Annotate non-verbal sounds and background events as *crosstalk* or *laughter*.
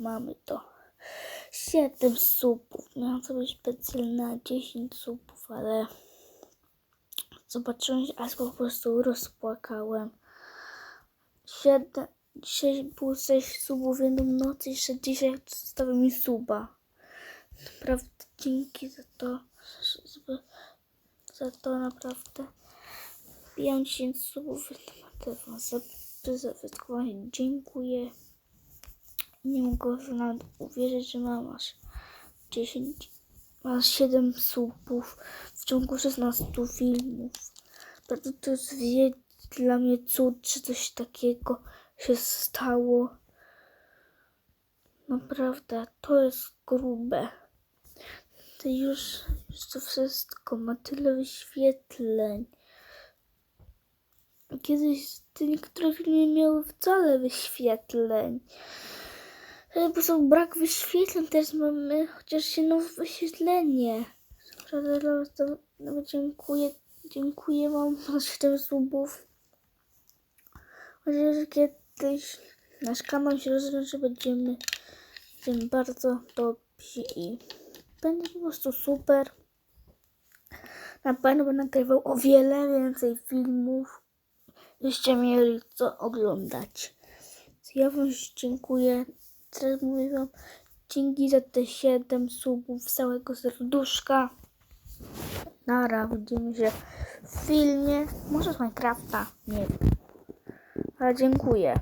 mamy to. 7 subów. Miałam sobie specjalne 10 subów, ale zobaczyłem, że aż po prostu rozpłakałem. 7, dzisiaj było 6 subów w jedną noc i jeszcze dzisiaj zostawił mi suba. Naprawdę dzięki za to. Za, to naprawdę. Wbijam 10 subów w telefon. Za, za wytkowanie dziękuję. Nie mogę nawet uwierzyć, że mam aż 10, aż 7 subów w ciągu 16 filmów. Bardzo to jest dla mnie cud, że coś takiego się stało. Naprawdę, to jest grube. To już, już to wszystko ma tyle wyświetleń. Kiedyś te niektóre filmy miały wcale wyświetleń. Po prostu brak wyświetleń, teraz mamy chociaż jedno wyświetlenie. Dziękuję, dziękuję Wam *laughs* za 7 subów. Chociaż kiedyś nasz kanał się rozwiąże, będziemy, będziemy bardzo dobrzy i będzie po prostu super. Na pewno będę nagrywał o wiele więcej filmów, żeście mieli co oglądać. Ja Wam dziękuję. Teraz mówię Wam dzięki za te 7 subów z całego serduszka. Nara, widzimy się w filmie. Może z Minecrafta, nie wiem. Ale dziękuję.